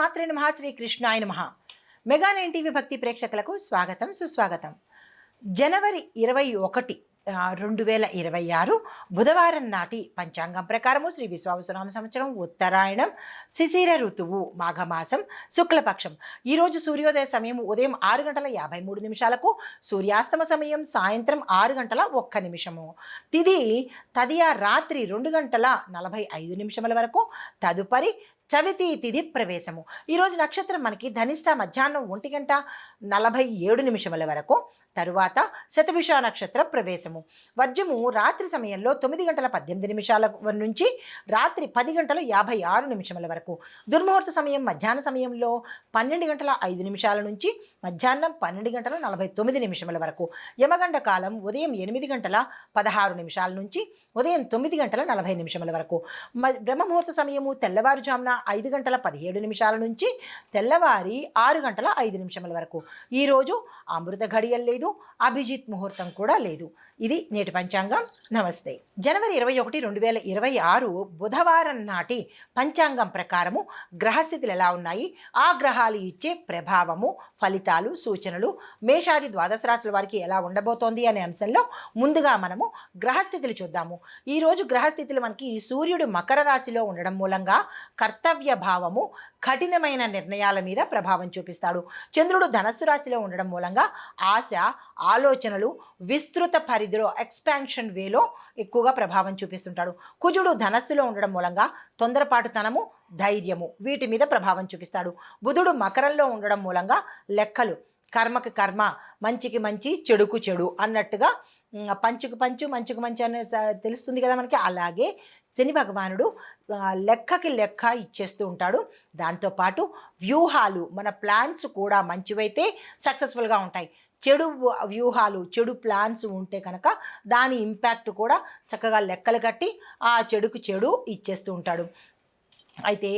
శ్రీమాత్రే నమ శ్రీ కృష్ణాయ నమ. మెగా నైన్ టీవీ భక్తి ప్రేక్షకులకు స్వాగతం సుస్వాగతం. జనవరి ఇరవై ఒకటి రెండు వేల ఇరవై ఆరు బుధవారం నాటి పంచాంగం ప్రకారము శ్రీ విశ్వావసునామ సంవత్సరం ఉత్తరాయణం శిశిర ఋతువు మాఘమాసం శుక్లపక్షం. ఈరోజు సూర్యోదయ సమయం ఉదయం ఆరు గంటల యాభై మూడు నిమిషాలకు సూర్యాస్తమ సమయం సాయంత్రం ఆరు గంటల ఒక్క నిమిషము. తిది తదియా రాత్రి రెండు గంటల నలభై ఐదు నిమిషముల వరకు తదుపరి చవితి తిథి ప్రవేశము ఈరోజు నక్షత్రం మనకి ధనిష్ట మధ్యాహ్నం ఒంటి గంట నలభై ఏడు నిమిషముల వరకు. తరువాత శతభిష నక్షత్ర ప్రవేశము. వర్జము రాత్రి సమయంలో తొమ్మిది గంటల పద్దెనిమిది నిమిషాల నుంచి రాత్రి పది గంటల యాభై ఆరు నిమిషముల వరకు. దుర్ముహూర్త సమయం మధ్యాహ్న సమయంలో పన్నెండు గంటల ఐదు నిమిషాల నుంచి మధ్యాహ్నం పన్నెండు గంటల నలభై తొమ్మిది నిమిషముల వరకు. యమగండ కాలం ఉదయం ఎనిమిది గంటల పదహారు నిమిషాల నుంచి ఉదయం తొమ్మిది గంటల నలభై నిమిషముల వరకు. మ- బ్రహ్మముహూర్త సమయము తెల్లవారుజామున ఐదు గంటల పదిహేడు నిమిషాల నుంచి తెల్లవారి ఆరు గంటల ఐదు నిమిషముల వరకు. ఈరోజు అమృత ఘడియలు లేదు అభిజిత్ ముహూర్తం కూడా లేదు. ఇది నేటి పంచాంగం. నమస్తే. జనవరి ఇరవై ఒకటి రెండు వేల ఇరవై ఆరు బుధవారం నాటి పంచాంగం ప్రకారము గ్రహస్థితులు ఎలా ఉన్నాయి? ఆ గ్రహాలు ఇచ్చే ప్రభావము ఫలితాలు సూచనలు మేషాది ద్వాదశ రాశుల వారికి ఎలా ఉండబోతోంది అనే అంశంలో ముందుగా మనము గ్రహస్థితులు చూద్దాము. ఈరోజు గ్రహస్థితులు మనకి సూర్యుడు మకర రాశిలో ఉండడం మూలంగా కర్తవ్య భావము కఠినమైన నిర్ణయాల మీద ప్రభావం చూపిస్తాడు. చంద్రుడు ధనస్సు రాశిలో ఉండడం మూలంగా ఆశ ఆలోచనలు విస్తృత పరిధిలో ఎక్స్పాన్షన్ వేలో ఎక్కువగా ప్రభావం చూపిస్తుంటాడు. కుజుడు ధనస్సులో ఉండడం మూలంగా తొందరపాటుతనము ధైర్యము వీటి మీద ప్రభావం చూపిస్తాడు. బుధుడు మకరంలో ఉండడం మూలంగా లెక్కలు కర్మకి కర్మ మంచికి మంచి చెడుకు చెడు అన్నట్టుగా పంచుకు పంచు మంచుకు మంచి అనే తెలుస్తుంది కదా మనకి. అలాగే శని భగవానుడు లెక్కకి లెక్క ఇచ్చేస్తూ ఉంటాడు. దాంతోపాటు వ్యూహాలు మన ప్లాన్స్ కూడా మంచివైతే సక్సెస్ఫుల్గా ఉంటాయి. చెడు వ్యూహాలు చెడు ప్లాన్స్ ఉంటే కనుక దాని ఇంపాక్ట్ కూడా చక్కగా లెక్కలు కట్టి ఆ చెడుకు చెడు ఇచ్చేస్తూ ఉంటాడు. అయితే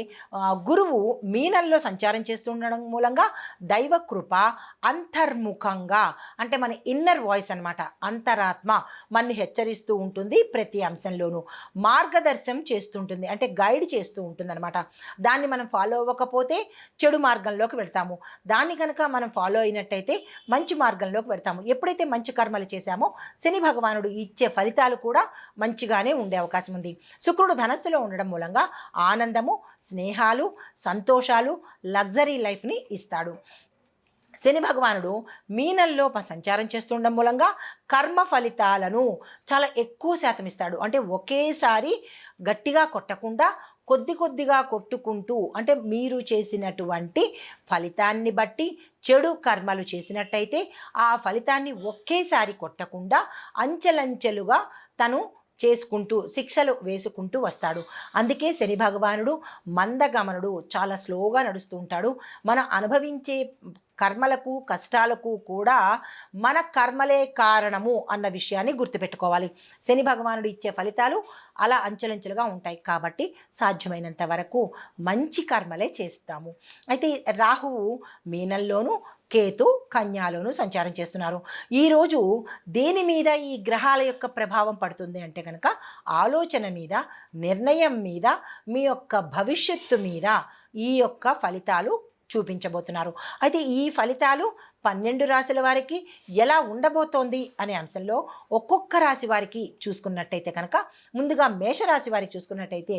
గురువు మీనంలో సంచారం చేస్తూ ఉండడం మూలంగా దైవ కృప అంతర్ముఖంగా అంటే మన ఇన్నర్ వాయిస్ అనమాట అంతరాత్మ మనని హెచ్చరిస్తూ ఉంటుంది ప్రతి అంశంలోనూ. మార్గదర్శనం చేస్తుంటుంది అంటే గైడ్ చేస్తూ ఉంటుంది అనమాట దాన్ని మనం ఫాలో అవ్వకపోతే చెడు మార్గంలోకి వెళ్తాము. దాన్ని కనుక మనం ఫాలో అయినట్టయితే మంచి మార్గంలోకి వెళ్తాము. ఎప్పుడైతే మంచి కర్మలు చేశామో శని భగవానుడు ఇచ్చే ఫలితాలు కూడా మంచిగానే ఉండే అవకాశం ఉంది. శుక్రుడు ధనస్సులో ఉండడం మూలంగా ఆనందము స్నేహాలు సంతోషాలు లగ్జరీ లైఫ్ని ఇస్తాడు. శని భగవానుడు మీనంలో ప- సంచారం చేస్తుండడం మూలంగా కర్మ ఫలితాలను చాలా ఎక్కువ శాతం ఇస్తాడు. అంటే ఒకేసారి గట్టిగా కొట్టకుండా కొద్ది కొద్దిగా కొట్టుకుంటూ అంటే మీరు చేసినటువంటి ఫలితాన్ని బట్టి చెడు కర్మలు చేసినట్టయితే ఆ ఫలితాన్ని ఒకేసారి కొట్టకుండా అంచెలంచెలుగా తను చేసుకుంటూ శిక్షలు వేసుకుంటూ వస్తాడు. అందుకే శని భగవానుడు మందగమనుడు చాలా స్లోగా నడుస్తూ ఉంటాడు. మనం అనుభవించే కర్మలకు కష్టాలకు కూడా మన కర్మలే కారణము అన్న విషయాన్ని గుర్తుపెట్టుకోవాలి. శని భగవానుడు ఇచ్చే ఫలితాలు అలా అంచెలంచెలుగా ఉంటాయి కాబట్టి సాధ్యమైనంత వరకు మంచి కర్మలే చేస్తాము. అయితే రాహువు మీనంలోనూ కేతు కన్యాలోను సంచారం చేస్తున్నారు. ఈరోజు దేని మీద ఈ గ్రహాల యొక్క ప్రభావం పడుతుంది అంటే కనుక ఆలోచన మీద నిర్ణయం మీద మీ యొక్క భవిష్యత్తు మీద ఈ యొక్క ఫలితాలు చూపించబోతున్నారు. అయితే ఈ ఫలితాలు పన్నెండు రాశుల వారికి ఎలా ఉండబోతోంది అనే అంశంలో ఒక్కొక్క రాశి వారికి చూసుకున్నట్టయితే కనుక ముందుగా మేషరాశి వారికి చూసుకున్నట్టయితే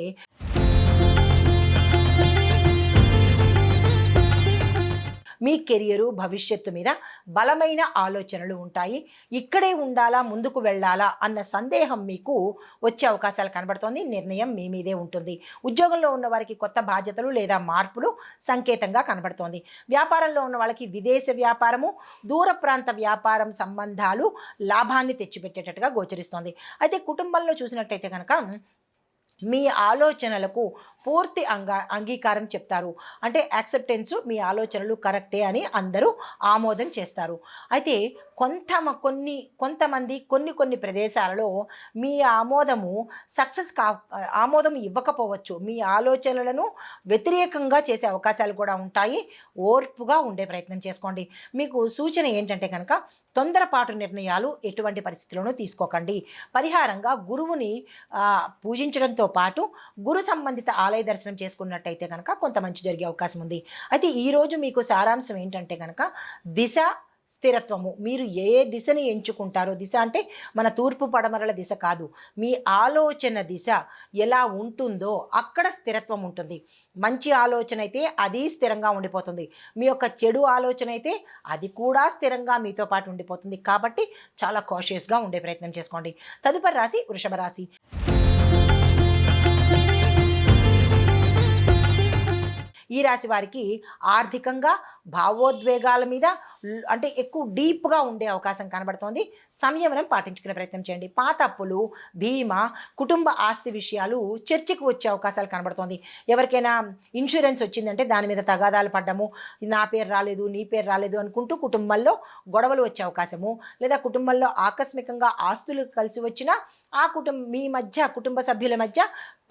మీ కెరియరు భవిష్యత్తు మీద బలమైన ఆలోచనలు ఉంటాయి. ఇక్కడే ఉండాలా ముందుకు వెళ్ళాలా అన్న సందేహం మీకు వచ్చే అవకాశాలు కనబడుతోంది. నిర్ణయం మీ మీదే ఉంటుంది. ఉద్యోగంలో ఉన్న వారికి కొత్త బాధ్యతలు లేదా మార్పులు సంకేతంగా కనబడుతోంది. వ్యాపారంలో ఉన్న వాళ్ళకి విదేశ వ్యాపారము దూర ప్రాంత వ్యాపారం సంబంధాలు లాభాన్ని తెచ్చిపెట్టేటట్టుగా గోచరిస్తోంది. అయితే కుటుంబంలో చూసినట్టయితే కనుక మీ ఆలోచనలకు పూర్తి అంగా అంగీకారం చెప్తారు. అంటే యాక్సెప్టెన్స్ మీ ఆలోచనలు కరెక్టే అని అందరూ ఆమోదం చేస్తారు. అయితే కొంత కొన్ని కొంతమంది కొన్ని కొన్ని ప్రదేశాలలో మీ ఆమోదము సక్సెస్ కా ఆమోదం ఇవ్వకపోవచ్చు. మీ ఆలోచనలను వ్యతిరేకంగా చేసే అవకాశాలు కూడా ఉంటాయి. ఓర్పుగా ఉండే ప్రయత్నం చేసుకోండి. మీకు సూచన ఏంటంటే కనుక తొందరపాటు నిర్ణయాలు ఎటువంటి పరిస్థితుల్లోనూ తీసుకోకండి. పరిహారంగా గురువుని పూజించడంతో పాటు గురు సంబంధిత ఆలయ దర్శనం చేసుకున్నట్టయితే కనుక కొంత మంచి జరిగే అవకాశం ఉంది. అయితే ఈరోజు మీకు సారాంశం ఏంటంటే కనుక దిశ స్థిరత్వము. మీరు ఏ దిశని ఎంచుకుంటారో దిశ అంటే మన తూర్పు పడమరల దిశ కాదు. మీ ఆలోచన దిశ ఎలా ఉంటుందో అక్కడ స్థిరత్వం ఉంటుంది. మంచి ఆలోచన అయితే అది స్థిరంగా ఉండిపోతుంది. మీ యొక్క చెడు ఆలోచన అయితే అది కూడా స్థిరంగా మీతో పాటు ఉండిపోతుంది. కాబట్టి చాలా కాషియస్గా ఉండే ప్రయత్నం చేసుకోండి. తదుపరి రాశి వృషభ రాశి. ఈ రాశి వారికి ఆర్థికంగా భావోద్వేగాల మీద అంటే ఎక్కువ డీప్గా ఉండే అవకాశం కనబడుతోంది. సంయమనం పాటించుకునే ప్రయత్నం చేయండి. పాత అప్పులు బీమా కుటుంబ ఆస్తి విషయాలు చర్చకు వచ్చే అవకాశాలు కనబడుతోంది. ఎవరికైనా ఇన్సూరెన్స్ వచ్చిందంటే దాని మీద తగాదాలు పడ్డము నా పేరు రాలేదు నీ పేరు రాలేదు అనుకుంటూ కుటుంబంలో గొడవలు వచ్చే అవకాశము లేదా కుటుంబంలో ఆకస్మికంగా ఆస్తులు కలిసి వచ్చినా ఆ కుటుంబ మీ మధ్య కుటుంబ సభ్యుల మధ్య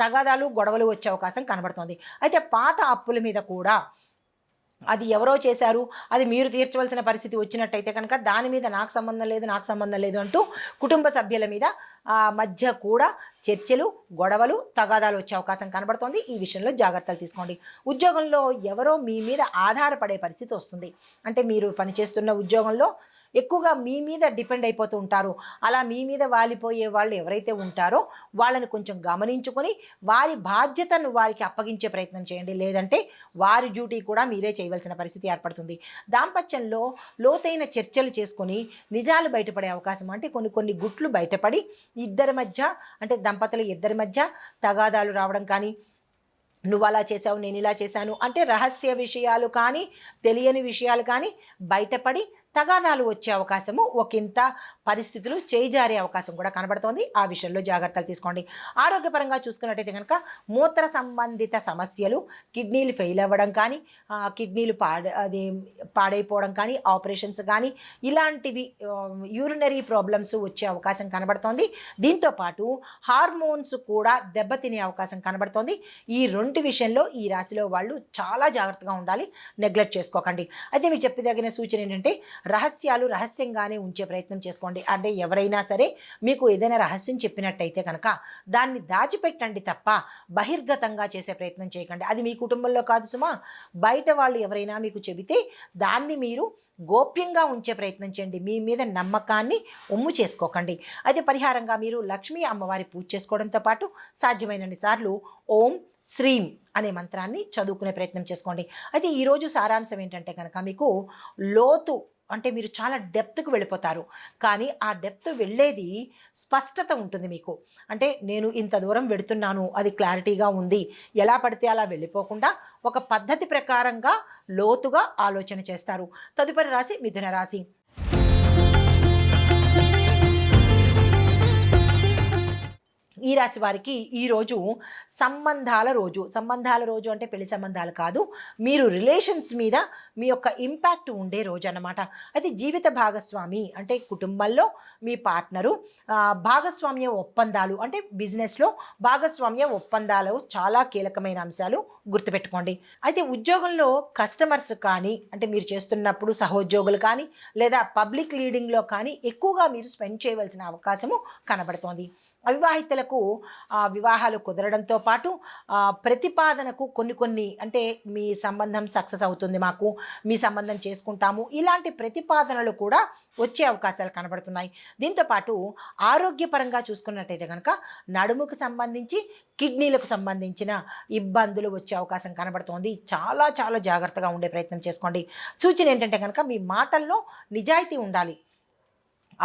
తగాదాలు గొడవలు వచ్చే అవకాశం కనబడుతోంది. అయితే పాత అప్పుల మీద కూడా అది ఎవరో చేశారు అది మీరు తీర్చవలసిన పరిస్థితి వచ్చినట్టయితే కనుక దాని మీద నాకు సంబంధం లేదు నాకు సంబంధం లేదు అంటూ కుటుంబ సభ్యుల మీద మధ్య కూడా చర్చలు గొడవలు తగాదాలు వచ్చే అవకాశం కనబడుతోంది. ఈ విషయంలో జాగ్రత్తలు తీసుకోండి. ఉద్యోగంలో ఎవరో మీ మీద ఆధారపడే పరిస్థితి వస్తుంది. అంటే మీరు పనిచేస్తున్న ఉద్యోగంలో ఎక్కువగా మీ మీద డిపెండ్ అయిపోతూ ఉంటారు. అలా మీ మీద వాలిపోయే వాళ్ళు ఎవరైతే ఉంటారో వాళ్ళని కొంచెం గమనించుకొని వారి బాధ్యతను వారికి అప్పగించే ప్రయత్నం చేయండి. లేదంటే వారి డ్యూటీ కూడా మీరే చేయవలసిన పరిస్థితి ఏర్పడుతుంది. దాంపత్యంలో లోతైన చర్చలు చేసుకొని నిజాలు బయటపడే అవకాశం అంటే కొన్ని కొన్ని గుట్లు బయటపడి ఇద్దరి మధ్య అంటే దంపతులు ఇద్దరి మధ్య తగాదాలు రావడం కానీ నువ్వు అలా చేసావు నేను ఇలా చేశాను అంటే రహస్య విషయాలు కానీ తెలియని విషయాలు కానీ బయటపడి తగాదాలు వచ్చే అవకాశము ఒకంత పరిస్థితులు చేజారే అవకాశం కూడా కనబడుతోంది. ఆ విషయంలో జాగ్రత్తలు తీసుకోండి. ఆరోగ్యపరంగా చూసుకున్నట్టయితే కనుక మూత్ర సంబంధిత సమస్యలు కిడ్నీలు ఫెయిల్ అవ్వడం కానీ కిడ్నీలు పాడ అది పాడైపోవడం కానీ ఆపరేషన్స్ కానీ ఇలాంటివి యూరినరీ ప్రాబ్లమ్స్ వచ్చే అవకాశం కనబడుతోంది. దీంతో పాటు హార్మోన్స్ కూడా దెబ్బతినే అవకాశం కనబడుతోంది. ఈ రెండు విషయంలో ఈ రాశిలో వాళ్ళు చాలా జాగ్రత్తగా ఉండాలి. నెగ్లెక్ట్ చేసుకోకండి. అయితే మీకు చెప్పదగిన సూచన ఏంటంటే రహస్యాలు రహస్యంగానే ఉంచే ప్రయత్నం చేసుకోండి. అంటే ఎవరైనా సరే మీకు ఏదైనా రహస్యం చెప్పినట్టయితే కనుక దాన్ని దాచిపెట్టండి తప్ప బహిర్గతంగా చేసే ప్రయత్నం చేయకండి. అది మీ కుటుంబంలో కాదు సుమా. బయట వాళ్ళు ఎవరైనా మీకు చెబితే దాన్ని మీరు గోప్యంగా ఉంచే ప్రయత్నం చేయండి. మీ మీద నమ్మకాన్ని ఒమ్ము చేసుకోకండి. అయితే పరిహారంగా మీరు లక్ష్మీ అమ్మవారి పూజ చేసుకోవడంతో పాటు సాధ్యమైనన్ని సార్లు ఓం శ్రీం అనే మంత్రాన్ని చదువుకునే ప్రయత్నం చేసుకోండి. అయితే ఈరోజు సారాంశం ఏంటంటే కనుక మీకు లోతు అంటే మీరు చాలా డెప్త్కి వెళ్ళిపోతారు. కానీ ఆ డెప్త్ వెళ్ళేది స్పష్టత ఉంటుంది మీకు. అంటే నేను ఇంత దూరం వెడుతున్నాను అది క్లారిటీగా ఉంది. ఎలా పడితే అలా వెళ్ళిపోకుండా ఒక పద్ధతి ప్రకారంగా లోతుగా ఆలోచన చేస్తారు. తదుపరి రాశి మిథున రాశి. ఈ రాశి వారికి ఈరోజు సంబంధాల రోజు. సంబంధాల రోజు అంటే పెళ్ళి సంబంధాలు కాదు. మీరు రిలేషన్స్ మీద మీ యొక్క ఇంపాక్ట్ ఉండే రోజు అన్నమాట. అయితే జీవిత భాగస్వామి అంటే కుటుంబంలో మీ పార్ట్నరు భాగస్వామ్య ఒప్పందాలు అంటే బిజినెస్లో భాగస్వామ్య ఒప్పందాలు చాలా కీలకమైన అంశాలు గుర్తుపెట్టుకోండి. అయితే ఉద్యోగంలో కస్టమర్స్ కానీ అంటే మీరు చేస్తున్నప్పుడు సహోద్యోగులు కానీ లేదా పబ్లిక్ లీడింగ్లో కానీ ఎక్కువగా మీరు స్పెండ్ చేయవలసిన అవకాశము కనబడుతోంది. అవివాహితులకు మేరకు వివాహాలు కుదరడంతో పాటు ప్రతిపాదనకు కొన్ని కొన్ని అంటే మీ సంబంధం సక్సెస్ అవుతుంది మాకు మీ సంబంధం చేసుకుంటాము ఇలాంటి ప్రతిపాదనలు కూడా వచ్చే అవకాశాలు కనబడుతున్నాయి. దీంతో పాటు ఆరోగ్యపరంగా చూసుకున్నట్టయితే కనుక నడుముకు సంబంధించి కిడ్నీలకు సంబంధించిన ఇబ్బందులు వచ్చే అవకాశం కనబడుతోంది. చాలా చాలా జాగ్రత్తగా ఉండే ప్రయత్నం చేసుకోండి. సూచన ఏంటంటే కనుక మీ మాటల్లో నిజాయితీ ఉండాలి.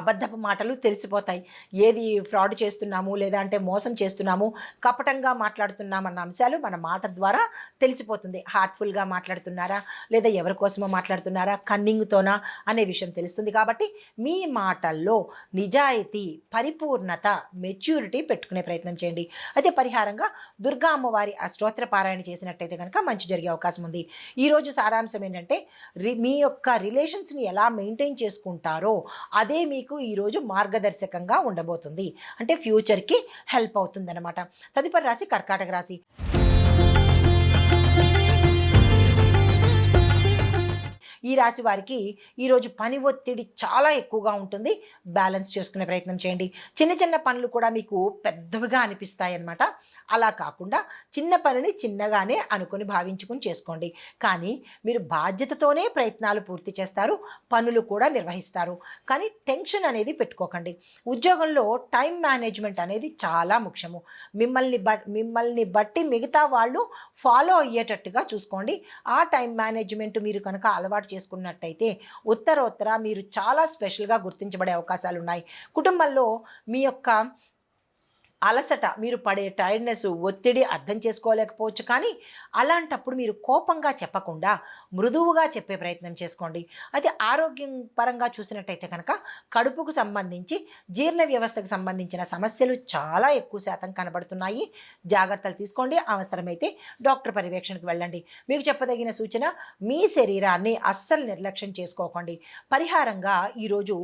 అబద్ధపు మాటలు తెలిసిపోతాయి. ఏది ఫ్రాడ్ చేస్తున్నాము లేదా అంటే మోసం చేస్తున్నాము కపటంగా మాట్లాడుతున్నామన్న అంశాలు మన మాట ద్వారా తెలిసిపోతుంది. హార్ట్ఫుల్గా మాట్లాడుతున్నారా లేదా ఎవరి కోసమో మాట్లాడుతున్నారా కన్నింగ్తోనా అనే విషయం తెలుస్తుంది. కాబట్టి మీ మాటల్లో నిజాయితీ పరిపూర్ణత మెచ్యూరిటీ పెట్టుకునే ప్రయత్నం చేయండి. అయితే పరిహారంగా దుర్గా అమ్మవారి ఆ పారాయణ చేసినట్టయితే కనుక మంచి జరిగే అవకాశం ఉంది. ఈరోజు సారాంశం ఏంటంటే రి మీ యొక్క రిలేషన్స్ని ఎలా మెయింటైన్ చేసుకుంటారో అదే మీకు ఈరోజు మార్గదర్శకంగా ఉండబోతుంది. అంటే ఫ్యూచర్కి హెల్ప్ అవుతుందన్నమాట. తదుపరి రాశి కర్కాటక రాశి. ఈ రాశి వారికి ఈరోజు పని ఒత్తిడి చాలా ఎక్కువగా ఉంటుంది. బ్యాలెన్స్ చేసుకునే ప్రయత్నం చేయండి. చిన్న చిన్న పనులు కూడా మీకు పెద్దవిగా అనిపిస్తాయి అన్నమాట అలా కాకుండా చిన్న పనిని చిన్నగానే అనుకుని భావించుకుని చేసుకోండి. కానీ మీరు బాధ్యతతోనే ప్రయత్నాలు పూర్తి చేస్తారు. పనులు కూడా నిర్వహిస్తారు. కానీ టెన్షన్ అనేది పెట్టుకోకండి. ఉద్యోగంలో టైం మేనేజ్మెంట్ అనేది చాలా ముఖ్యము. మిమ్మల్ని బ మిమ్మల్ని బట్టి మిగతా వాళ్ళు ఫాలో అయ్యేటట్టుగా చూసుకోండి. ఆ టైం మేనేజ్మెంట్ మీరు కనుక అలవాటు చేసుకున్నట్టయితే ఉత్తరోత్తర మీరు చాలా స్పెషల్గా గుర్తించబడే అవకాశాలు ఉన్నాయి కుటుంబంలో మీ యొక్క అలసట మీరు పడే టైర్డ్నెస్ ఒత్తిడి అర్థం చేసుకోలేకపోవచ్చు కానీ అలాంటప్పుడు మీరు కోపంగా చెప్పకుండా మృదువుగా చెప్పే ప్రయత్నం చేసుకోండి. అయితే ఆరోగ్యం పరంగా చూసినట్టయితే కనుక కడుపుకు సంబంధించి జీర్ణ వ్యవస్థకు సంబంధించిన సమస్యలు చాలా ఎక్కువ శాతం కనబడుతున్నాయి. జాగ్రత్తలు తీసుకోండి. అవసరమైతే డాక్టర్ పర్యవేక్షణకు వెళ్ళండి. మీకు చెప్పదగిన సూచన మీ శరీరాన్ని అస్సలు నిర్లక్ష్యం చేసుకోకండి. పరిహారంగా ఈరోజు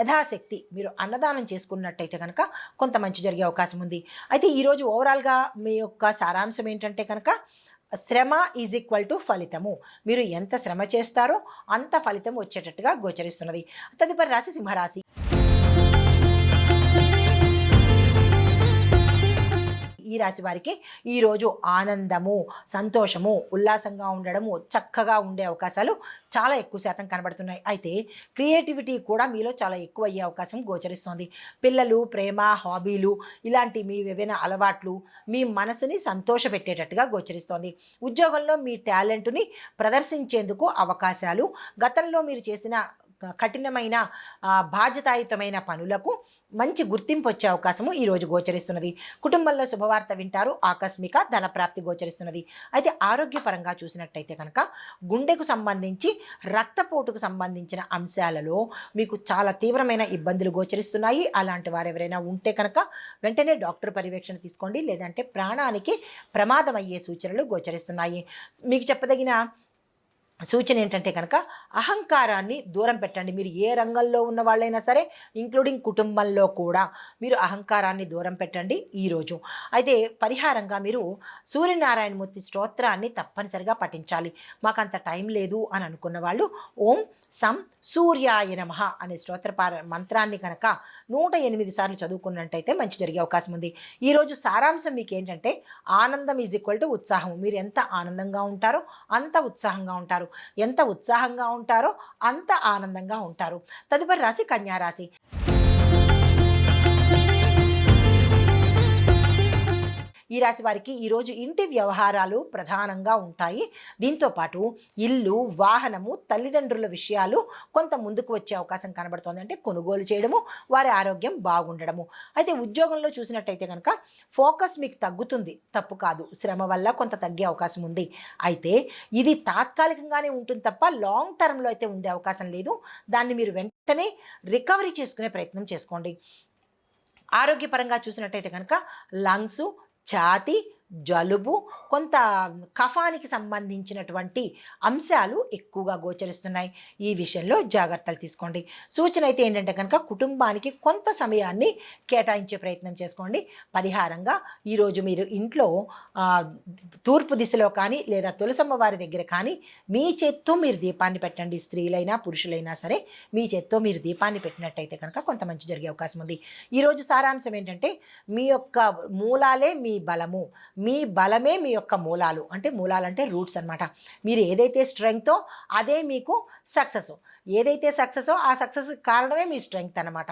యథాశక్తి మీరు అన్నదానం చేసుకున్నట్టయితే కనుక కొంత మంచి జరిగే అవకాశం ఉంది. అయితే ఈరోజు ఓవరాల్గా మీ యొక్క సారాంశం ఏంటంటే కనుక శ్రమ ఈజ్ ఈక్వల్ టు ఫలితము. మీరు ఎంత శ్రమ చేస్తారో అంత ఫలితం వచ్చేటట్టుగా గోచరిస్తున్నది. తదుపరి రాశి సింహరాశి. ఈ రాశి వారికి ఈరోజు ఆనందము సంతోషము ఉల్లాసంగా ఉండడము చక్కగా ఉండే అవకాశాలు చాలా ఎక్కువ శాతం కనబడుతున్నాయి. అయితే క్రియేటివిటీ కూడా మీలో చాలా ఎక్కువ అయ్యే అవకాశం గోచరిస్తోంది. పిల్లలు ప్రేమ హాబీలు ఇలాంటి మీ ఏవైనా అలవాట్లు మీ మనసుని సంతోషపెట్టేటట్టుగా గోచరిస్తోంది. ఉద్యోగంలో మీ టాలెంట్ని ప్రదర్శించేందుకు అవకాశాలు గతంలో మీరు చేసిన కఠినమైన బాధ్యతాయుతమైన పనులకు మంచి గుర్తింపు వచ్చే అవకాశము ఈరోజు గోచరిస్తున్నది. కుటుంబంలో శుభవార్త వింటారు ఆకస్మిక ధనప్రాప్తి గోచరిస్తున్నది. అయితే ఆరోగ్యపరంగా చూసినట్టయితే కనుక గుండెకు సంబంధించి రక్తపోటుకు సంబంధించిన అంశాలలో మీకు చాలా తీవ్రమైన ఇబ్బందులు గోచరిస్తున్నాయి. అలాంటి వారు ఎవరైనా ఉంటే కనుక వెంటనే డాక్టర్ పర్యవేక్షణ తీసుకోండి. లేదంటే ప్రాణానికి ప్రమాదం అయ్యే సూచనలు గోచరిస్తున్నాయి. మీకు చెప్పదగిన సూచన ఏంటంటే కనుక అహంకారాన్ని దూరం పెట్టండి. మీరు ఏ రంగంలో ఉన్న వాళ్ళైనా సరే ఇంక్లూడింగ్ కుటుంబంలో కూడా మీరు అహంకారాన్ని దూరం పెట్టండి ఈరోజు అయితే పరిహారంగా మీరు సూర్యనారాయణమూర్తి స్తోత్రాన్ని తప్పనిసరిగా పఠించాలి. మాకు అంత టైం లేదు అని అనుకున్న వాళ్ళు ఓం సం సూర్యాయ నమ అనే స్తోత్ర పార మంత్రాన్ని కనుక నూట ఎనిమిది సార్లు చదువుకున్నట్టయితే మంచి జరిగే అవకాశం ఉంది. ఈరోజు సారాంశం మీకు ఏంటంటే ఆనందం ఈజ్ ఈక్వల్ టు ఉత్సాహం. మీరు ఎంత ఆనందంగా ఉంటారో అంత ఉత్సాహంగా ఉంటారు. ఎంత ఉత్సాహంగా ఉంటారో అంత ఆనందంగా ఉంటారు. తదుపరి రాశి కన్యారాశి. ఈ రాశి వారికి ఈరోజు ఇంటి వ్యవహారాలు ప్రధానంగా ఉంటాయి. దీంతో పాటు ఇల్లు వాహనము తల్లిదండ్రుల విషయాలు కొంత ముందుకు వచ్చే అవకాశం కనబడుతోంది. అంటే కొనుగోలు చేయడము వారి ఆరోగ్యం బాగుండడము. అయితే ఉద్యోగంలో చూసినట్టయితే కనుక ఫోకస్ మీకు తగ్గుతుంది. తప్పు కాదు. శ్రమ వల్ల కొంత తగ్గే అవకాశం ఉంది. అయితే ఇది తాత్కాలికంగానే ఉంటుంది తప్ప లాంగ్ టర్మ్లో అయితే ఉండే అవకాశం లేదు. దాన్ని మీరు వెంటనే రికవరీ చేసుకునే ప్రయత్నం చేసుకోండి. ఆరోగ్యపరంగా చూసినట్టయితే కనుక లంగ్స్ छाती జలుబు కొంత కఫానికి సంబంధించినటువంటి అంశాలు ఎక్కువగా గోచరిస్తున్నాయి. ఈ విషయంలో జాగ్రత్తలు తీసుకోండి. సూచన అయితే ఏంటంటే కనుక కుటుంబానికి కొంత సమయాన్ని కేటాయించే ప్రయత్నం చేసుకోండి. పరిహారంగా ఈరోజు మీరు ఇంట్లో తూర్పు దిశలో కానీ లేదా తులసమ్మ వారి దగ్గర కానీ మీ చేత్తో మీరు దీపాన్ని పెట్టండి. స్త్రీలైనా పురుషులైనా సరే మీ చేత్తో మీరు దీపాన్ని పెట్టినట్టయితే కనుక కొంత మంచి జరిగే అవకాశం ఉంది. ఈరోజు సారాంశం ఏంటంటే మీ యొక్క మూలాలే మీ బలము. మీ బలమే మీ యొక్క మూలాలు. అంటే మూలాలు అంటే రూట్స్ అన్నమాట. మీరు ఏదైతే స్ట్రెంగ్తో అదే మీకు సక్సెస్ ఏదైతే సక్సెసో ఆ సక్సెస్ కారణమే మీ స్ట్రెంగ్త్ అనమాట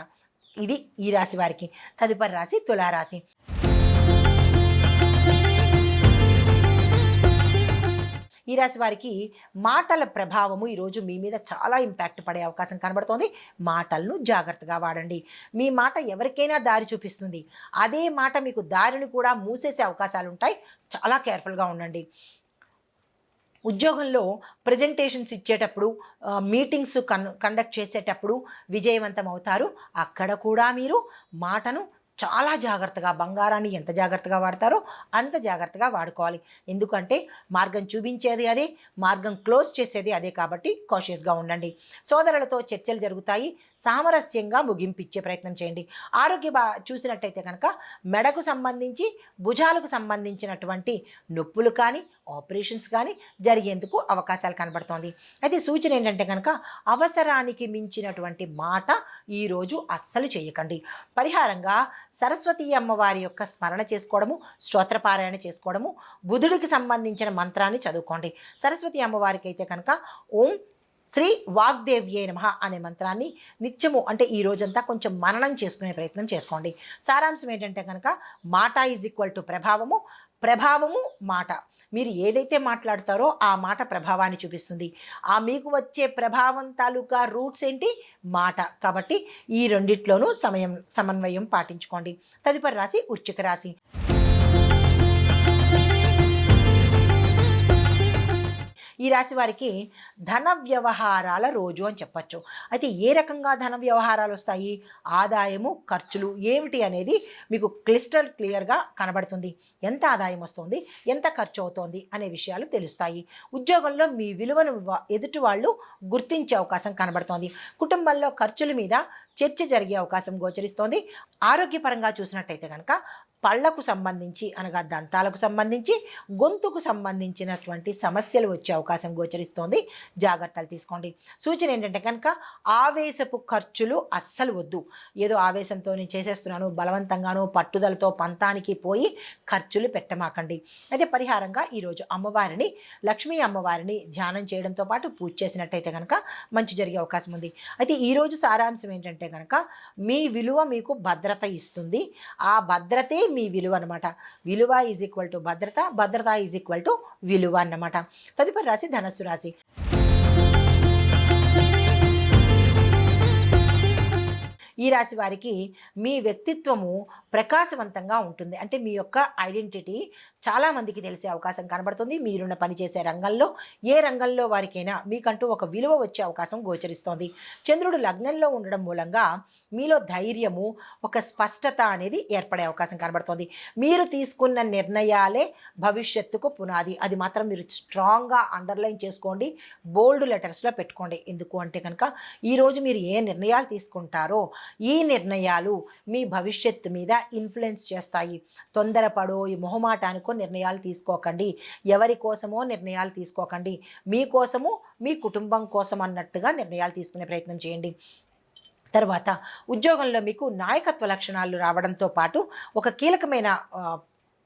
ఇది ఈ రాశి వారికి. తదుపరి రాశి తులారాశి. ఈ రాశి వారికి మాటల ప్రభావము ఈరోజు మీ మీద చాలా ఇంపాక్ట్ పడే అవకాశం కనబడుతోంది. మాటలను జాగ్రత్తగా వాడండి. మీ మాట ఎవరికైనా దారి చూపిస్తుంది. అదే మాట మీకు దారిని కూడా మూసేసే అవకాశాలు ఉంటాయి. చాలా కేర్ఫుల్గా ఉండండి. ఉద్యోగంలో ప్రజెంటేషన్స్ ఇచ్చేటప్పుడు మీటింగ్స్ కన్ కండక్ట్ చేసేటప్పుడు విజయవంతం అవుతారు. అక్కడ కూడా మీరు మాటను చాలా జాగ్రత్తగా బంగారాన్ని ఎంత జాగ్రత్తగా వాడతారో అంత జాగ్రత్తగా వాడుకోవాలి. ఎందుకంటే మార్గం చూపించేది అదే మార్గం క్లోజ్ చేసేది అదే కాబట్టి కాషియస్గా ఉండండి. సోదరులతో చర్చలు జరుగుతాయి. సామరస్యంగా ముగింపిచ్చే ప్రయత్నం చేయండి. ఆరోగ్య బా చూసినట్టయితే కనుక మెడకు సంబంధించి భుజాలకు సంబంధించినటువంటి నొప్పులు కానీ ఆపరేషన్స్ కానీ జరిగేందుకు అవకాశాలు కనబడుతోంది. అయితే సూచన ఏంటంటే కనుక అవసరానికి మించినటువంటి మాట ఈరోజు అస్సలు చేయకండి. పరిహారంగా సరస్వతి అమ్మవారి యొక్క స్మరణ చేసుకోవడము స్తోత్రపారాయణ చేసుకోవడము బుధుడికి సంబంధించిన మంత్రాన్ని చదువుకోండి. సరస్వతి అమ్మవారికి అయితే కనుక ఓం శ్రీ వాగ్దేవ్యే నమ అనే మంత్రాన్ని నిత్యము అంటే ఈ రోజంతా కొంచెం మననం చేసుకునే ప్రయత్నం చేసుకోండి. సారాంశం ఏంటంటే కనుక మాట ఈజ్ ఈక్వల్ టు ప్రభావము ప్రభావము మాట. మీరు ఏదైతే మాట్లాడతారో ఆ మాట ప్రభావాన్ని చూపిస్తుంది. ఆ మీకు వచ్చే ప్రభావం తాలూకా రూట్స్ ఏంటి? మాట. కాబట్టి ఈ రెండిట్లోనూ సమయం సమన్వయం పాటించుకోండి. తదుపరి రాశి వృశ్చిక రాశి. ఈ రాశి వారికి ధన వ్యవహారాల రోజు అని చెప్పచ్చు. అయితే ఏ రకంగా ధన వ్యవహారాలు వస్తాయి? ఆదాయము ఖర్చులు ఏమిటి అనేది మీకు క్లిస్టల్ క్లియర్గా కనబడుతుంది. ఎంత ఆదాయం వస్తుంది? ఎంత ఖర్చు అవుతోంది? అనే విషయాలు తెలుస్తాయి. ఉద్యోగంలో మీ విలువను వ- ఎదుటి వాళ్ళు గుర్తించే అవకాశం కనబడుతోంది. కుటుంబంలో ఖర్చుల మీద చర్చ జరిగే అవకాశం గోచరిస్తోంది. ఆరోగ్యపరంగా చూసినట్టయితే కనుక పళ్ళకు సంబంధించి అనగా దంతాలకు సంబంధించి గొంతుకు సంబంధించినటువంటి సమస్యలు వచ్చే అవకాశం గోచరిస్తోంది. జాగ్రత్తలు తీసుకోండి. సూచన ఏంటంటే కనుక ఆవేశపు ఖర్చులు అస్సలు వద్దు. ఏదో ఆవేశంతో నేను చేసేస్తున్నాను బలవంతంగాను పట్టుదలతో పంతానికి పోయి ఖర్చులు పెట్టమాకండి. అయితే పరిహారంగా ఈరోజు అమ్మవారిని లక్ష్మీ అమ్మవారిని ధ్యానం చేయడంతో పాటు పూజ చేసినట్టయితే కనుక మంచి జరిగే అవకాశం ఉంది. అయితే ఈరోజు సారాంశం ఏంటంటే కనుక మీ విలువ మీకు భద్రత ఇస్తుంది. ఆ భద్రతే మీ విలువ అనమాట విలువ ఈజ్ ఈక్వల్ టు భద్రత భద్రత ఈజ్ ఈక్వల్ టు విలువ అన్నమాట. తదుపరి రాశి ధనస్సు రాశి. ఈ రాశి వారికి మీ వ్యక్తిత్వము ప్రకాశవంతంగా ఉంటుంది. అంటే మీ యొక్క ఐడెంటిటీ చాలామందికి తెలిసే అవకాశం కనబడుతుంది. మీరున్న పనిచేసే రంగంలో ఏ రంగంలో వారికైనా మీకంటూ ఒక విలువ వచ్చే అవకాశం గోచరిస్తోంది. చంద్రుడు లగ్నంలో ఉండడం మూలంగా మీలో ధైర్యము ఒక స్పష్టత అనేది ఏర్పడే అవకాశం కనబడుతోంది. మీరు తీసుకున్న నిర్ణయాలే భవిష్యత్తుకు పునాది. అది మాత్రం మీరు స్ట్రాంగ్గా అండర్లైన్ చేసుకోండి బోల్డ్ లెటర్స్లో పెట్టుకోండి. ఎందుకు అంటే కనుక ఈరోజు మీరు ఏ నిర్ణయాలు తీసుకుంటారో ఈ నిర్ణయాలు మీ భవిష్యత్తు మీద ఇన్ఫ్లుయెన్స్ చేస్తాయి. తొందరపడో ఈ మొహమాటానికి నిర్ణయాలు తీసుకోకండి. ఎవరి కోసమో నిర్ణయాలు తీసుకోకండి. మీకోసము మీ కుటుంబం కోసం అన్నట్టుగా నిర్ణయాలు తీసుకునే ప్రయత్నం చేయండి. తర్వాత ఉద్యోగంలో మీకు నాయకత్వ లక్షణాలు రావడంతో పాటు ఒక కీలకమైన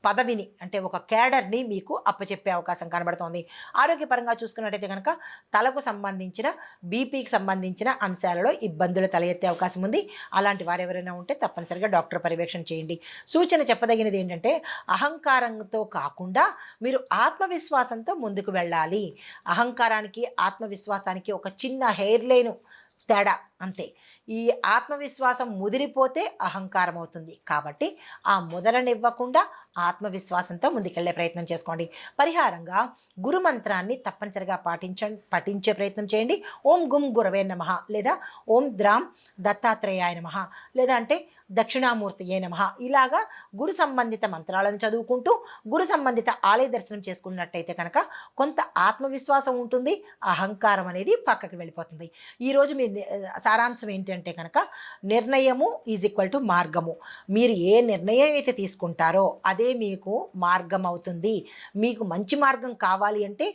పదవిని అంటే ఒక క్యాడర్ని మీకు అప్పచెప్పే అవకాశం కనబడుతోంది. ఆరోగ్యపరంగా చూసుకున్నట్టయితే కనుక తలకు సంబంధించిన బీపీకి సంబంధించిన అంశాలలో ఇబ్బందులు తలెత్తే అవకాశం ఉంది. అలాంటి వారు ఎవరైనా ఉంటే తప్పనిసరిగా డాక్టర్ పర్యవేక్షణ చేయండి. సూచన చెప్పదగినది ఏంటంటే అహంకారంతో కాకుండా మీరు ఆత్మవిశ్వాసంతో ముందుకు వెళ్ళాలి. అహంకారానికి ఆత్మవిశ్వాసానికి ఒక చిన్న హెయిర్ లైన్ తేడా అంతే. ఈ ఆత్మవిశ్వాసం ముదిరిపోతే అహంకారం అవుతుంది కాబట్టి ఆ ముదరనివ్వకుండా ఆత్మవిశ్వాసంతో ముందుకెళ్ళే ప్రయత్నం చేసుకోండి. పరిహారంగా గురు మంత్రాన్ని తప్పనిసరిగా పాటించ పఠించే ప్రయత్నం చేయండి. ఓం గుం గురవే నమ లేదా ఓం ద్రాం దత్తాత్రేయాయ నమ లేదా అంటే దక్షిణామూర్తి ఏ నమ ఇలాగా గురు సంబంధిత మంత్రాలను చదువుకుంటూ గురు సంబంధిత ఆలయ దర్శనం చేసుకున్నట్టయితే కనుక కొంత ఆత్మవిశ్వాసం ఉంటుంది. అహంకారం అనేది పక్కకి వెళ్ళిపోతుంది. ఈరోజు మీ సారాంశం ఏంటంటే కనుక నిర్ణయము ఈజ్ ఈక్వల్ టు మార్గము. మీరు ఏ నిర్ణయం అయితే తీసుకుంటారో అదే మీకు మార్గం అవుతుంది. మీకు మంచి మార్గం కావాలి అంటే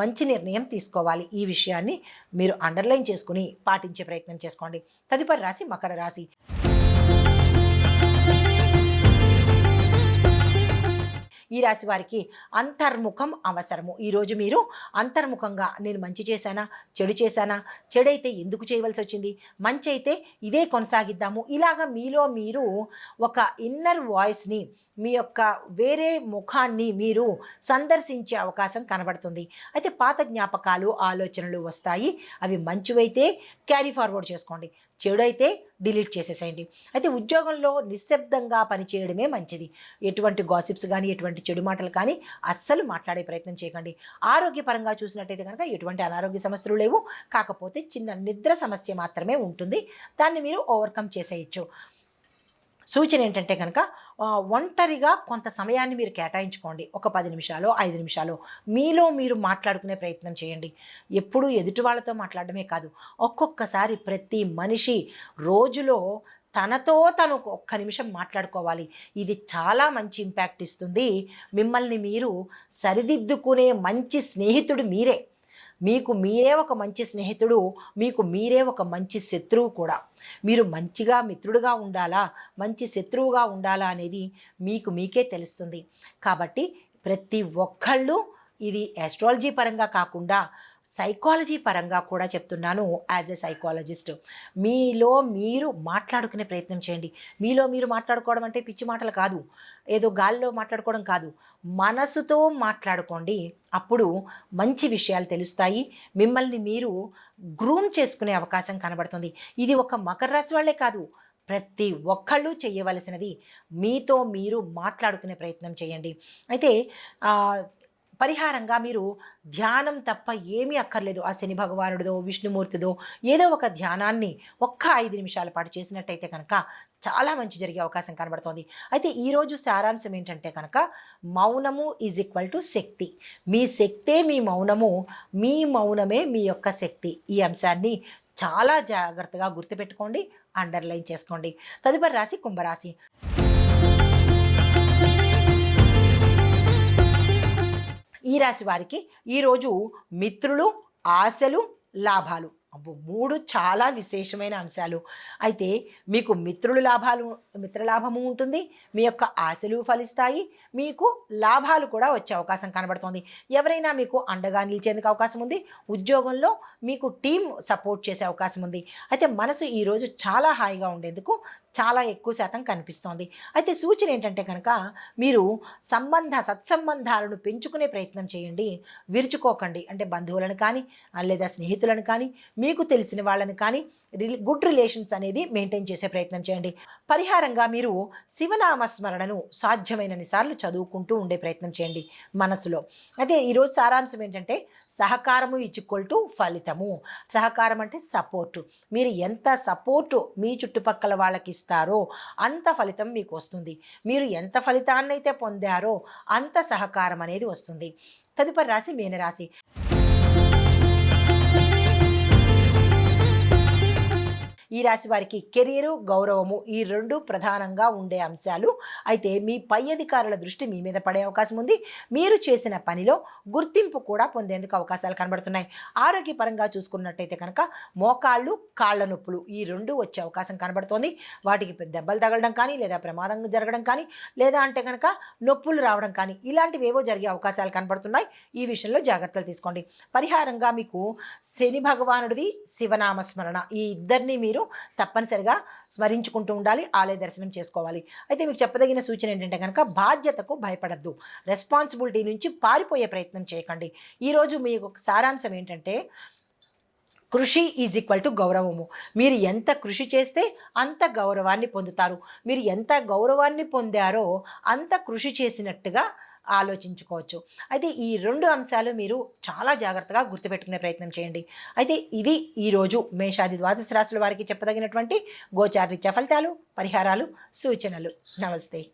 మంచి నిర్ణయం తీసుకోవాలి. ఈ విషయాన్ని మీరు అండర్లైన్ చేసుకుని పాటించే ప్రయత్నం చేసుకోండి. తదుపరి రాశి మకర రాశి. ఈ రాశి వారికి అంతర్ముఖం అవసరము. ఈరోజు మీరు అంతర్ముఖంగా నేను మంచి చేశానా? చెడు చేశానా? చెడైతే ఎందుకు చేయవలసి వచ్చింది? మంచి అయితే ఇదే కొనసాగిద్దాము. ఇలాగ మీలో మీరు ఒక ఇన్నర్ వాయిస్ని మీ యొక్క వేరే ముఖాన్ని మీరు సందర్శించే అవకాశం కనబడుతుంది. అయితే పాత జ్ఞాపకాలు ఆలోచనలు వస్తాయి. అవి మంచివైతే క్యారీ ఫార్వర్డ్ చేసుకోండి. చెడు అయితే డిలీట్ చేసేసేయండి. అయితే ఉద్యోగంలో నిశ్శబ్దంగా పనిచేయడమే మంచిది. ఎటువంటి గాసిప్స్ కానీ ఎటువంటి చెడు మాటలు కానీ అస్సలు మాట్లాడే ప్రయత్నం చేయకండి. ఆరోగ్యపరంగా చూసినట్టయితే కనుక ఎటువంటి అనారోగ్య సమస్యలు లేవు. కాకపోతే చిన్న నిద్ర సమస్య మాత్రమే ఉంటుంది. దాన్ని మీరు ఓవర్కమ్ చేసేయచ్చు. సూచన ఏంటంటే కనుక ఒంటరిగా కొంత సమయాన్ని మీరు కేటాయించుకోండి. ఒక పది నిమిషాలు ఐదు నిమిషాలు. మీలో మీరు మాట్లాడుకునే ప్రయత్నం చేయండి. ఎప్పుడూ ఎదుటి వాళ్ళతో మాట్లాడడమే కాదు. ఒక్కొక్కసారి ప్రతి మనిషి రోజులో తనతో తను ఒక్క నిమిషం మాట్లాడుకోవాలి. ఇది చాలా మంచి ఇంపాక్ట్ ఇస్తుంది. మిమ్మల్ని మీరు సరిదిద్దుకునే మంచి స్నేహితుడు మీరే. మీకు మీరే ఒక మంచి స్నేహితుడు మీకు మీరే ఒక మంచి శత్రువు కూడా. మీరు మంచిగా మిత్రుడుగా ఉండాలా? మంచి శత్రువుగా ఉండాలా అనేది మీకు మీకే తెలుస్తుంది. కాబట్టి ప్రతి ఒక్కళ్ళు ఇది ఆస్ట్రాలజీ పరంగా కాకుండా సైకాలజీ పరంగా కూడా చెప్తున్నాను యాజ్ ఎ సైకాలజిస్ట్ మీలో మీరు మాట్లాడుకునే ప్రయత్నం చేయండి. మీలో మీరు మాట్లాడుకోవడం అంటే పిచ్చి మాటలు కాదు. ఏదో గాలిలో మాట్లాడుకోవడం కాదు. మనసుతో మాట్లాడుకోండి. అప్పుడు మంచి విషయాలు తెలుస్తాయి. మిమ్మల్ని మీరు గ్రూమ్ చేసుకునే అవకాశం కనబడుతుంది. ఇది ఒక మకర రాశి వాళ్ళే కాదు. ప్రతి ఒక్కళ్ళు చేయవలసినది. మీతో మీరు మాట్లాడుకునే ప్రయత్నం చేయండి. అయితే పరిహారంగా మీరు ధ్యానం తప్ప ఏమీ అక్కర్లేదు. ఆ శని భగవానుడిదో విష్ణుమూర్తిదో ఏదో ఒక ధ్యానాన్ని ఒక్క ఐదు నిమిషాల పాటు చేసినట్టయితే కనుక చాలా మంచి జరిగే అవకాశం కనబడుతోంది. అయితే ఈరోజు సారాంశం ఏంటంటే కనుక మౌనము ఈజ్ ఈక్వల్ టు శక్తి. మీ శక్తే మీ మౌనము మీ మౌనమే మీ యొక్క శక్తి. ఈ అంశాన్ని చాలా జాగ్రత్తగా గుర్తుపెట్టుకోండి అండర్లైన్ చేసుకోండి. తదుపరి రాశి కుంభరాశి. ఈ రాశి వారికి ఈరోజు మిత్రులు ఆశలు లాభాలు. అబ్బో మూడు చాలా విశేషమైన అంశాలు. అయితే మీకు మిత్రులు లాభాలు మిత్రలాభము ఉంటుంది మీ యొక్క ఆశలు ఫలిస్తాయి మీకు లాభాలు కూడా వచ్చే అవకాశం కనబడుతోంది. ఎవరైనా మీకు అండగా నిలిచేందుకు అవకాశం ఉంది ఉద్యోగంలో మీకు టీం సపోర్ట్ చేసే అవకాశం ఉంది. అయితే మనసు ఈరోజు చాలా హాయిగా ఉండేందుకు చాలా ఎక్కువ శాతం కనిపిస్తోంది. అయితే సూచన ఏంటంటే కనుక మీరు సంబంధ సత్సంబంధాలను పెంచుకునే ప్రయత్నం చేయండి. విరుచుకోకండి. అంటే బంధువులను కానీ లేదా స్నేహితులను కానీ మీకు తెలిసిన వాళ్ళని కానీ గుడ్ రిలేషన్స్ అనేది మెయింటైన్ చేసే ప్రయత్నం చేయండి. పరిహారంగా మీరు శివనామ స్మరణను సాధ్యమైనన్ని సార్లు చదువుకుంటూ ఉండే ప్రయత్నం చేయండి మనసులో. అయితే ఈరోజు సారాంశం ఏంటంటే సహకారము ఈక్వల్ టు ఫలితము. సహకారం అంటే సపోర్టు. మీరు ఎంత సపోర్టు మీ చుట్టుపక్కల వాళ్ళకి ఇస్తారో అంత ఫలితం మీకు వస్తుంది మీరు ఎంత ఫలితాన్నైతే పొందారో అంత సహకారం అనేది వస్తుంది. తదుపరి రాశి మీనరాశి. ఈ రాశి వారికి కెరీరు గౌరవము ఈ రెండు ప్రధానంగా ఉండే అంశాలు. అయితే మీ పై అధికారుల దృష్టి మీ మీద పడే అవకాశం ఉంది. మీరు చేసిన పనిలో గుర్తింపు కూడా పొందేందుకు అవకాశాలు కనబడుతున్నాయి. ఆరోగ్యపరంగా చూసుకున్నట్టయితే కనుక మోకాళ్ళు కాళ్ళ నొప్పులు ఈ రెండు వచ్చే అవకాశం కనబడుతోంది. వాటికి దెబ్బలు తగలడం కానీ లేదా ప్రమాదం జరగడం కానీ లేదా అంటే కనుక నొప్పులు రావడం కానీ ఇలాంటివి ఏవో జరిగే అవకాశాలు కనబడుతున్నాయి. ఈ విషయంలో జాగ్రత్తలు తీసుకోండి. పరిహారంగా మీకు శని భగవానుడిది శివనామ స్మరణ. ఈ ఇద్దరిని మీరు తప్పనిసరిగా స్మరించుకుంటూ ఉండాలి ఆలయ దర్శనం చేసుకోవాలి. అయితే మీకు చెప్పదగిన సూచన ఏంటంటే కనుక బాధ్యతకు భయపడద్దు. రెస్పాన్సిబిలిటీ నుంచి పారిపోయే ప్రయత్నం చేయకండి. ఈరోజు మీకు సారాంశం ఏంటంటే కృషి ఈజ్ ఈక్వల్ టు గౌరవము. మీరు ఎంత కృషి చేస్తే అంత గౌరవాన్ని పొందుతారు. మీరు ఎంత గౌరవాన్ని పొందారో అంత కృషి చేసినట్టుగా ఆలోచించుకోవచ్చు. అయితే ఈ రెండు అంశాలు మీరు చాలా జాగ్రత్తగా గుర్తుపెట్టుకునే ప్రయత్నం చేయండి. అయితే ఇది ఈరోజు మేషాది ద్వాదశ రాశుల వారికి చెప్పదగినటువంటి గోచారీత్యా ఫలితాలు పరిహారాలు సూచనలు. నమస్తే.